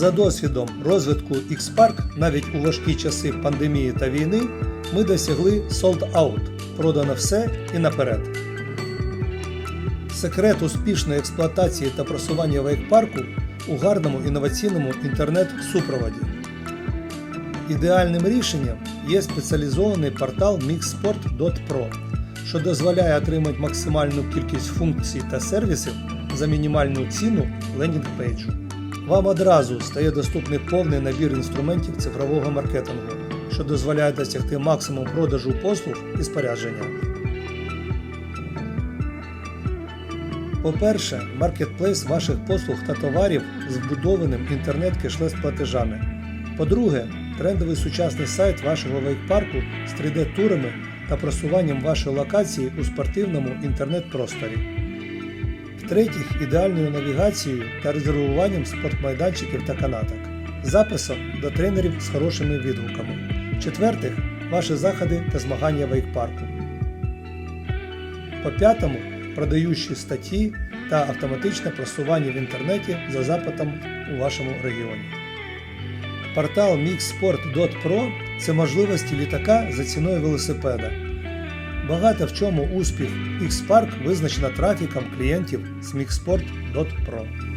За досвідом розвитку X-Park навіть у важкі часи пандемії та війни ми досягли sold out – продано все і наперед. Секрет успішної експлуатації та просування вейк-парку у гарному інноваційному інтернет-супроводі. Ідеальним рішенням є спеціалізований портал mixsport.pro, що дозволяє отримати максимальну кількість функцій та сервісів за мінімальну ціну лендінг-пейджу. Вам одразу стає доступний повний набір інструментів цифрового маркетингу, що дозволяє досягти максимум продажу послуг і спорядження. По-перше, маркетплейс ваших послуг та товарів з вбудованим інтернет-кешлес платежами. По-друге, трендовий сучасний сайт вашого вейк-парку з 3D-турами та просуванням вашої локації у спортивному інтернет-просторі. В-третіх, ідеальною навігацією та резервуванням спортмайданчиків та канаток, записом до тренерів з хорошими відгуками. В-четвертих, ваші заходи та змагання вейк-парку. По-п'ятому, продаючі статті та автоматичне просування в інтернеті за запитом у вашому регіоні. Портал mixsport.pro – це можливості літака за ціною велосипеда. Багато в чому успіх X-Park визначено трафіком клієнтів з mixsport.pro.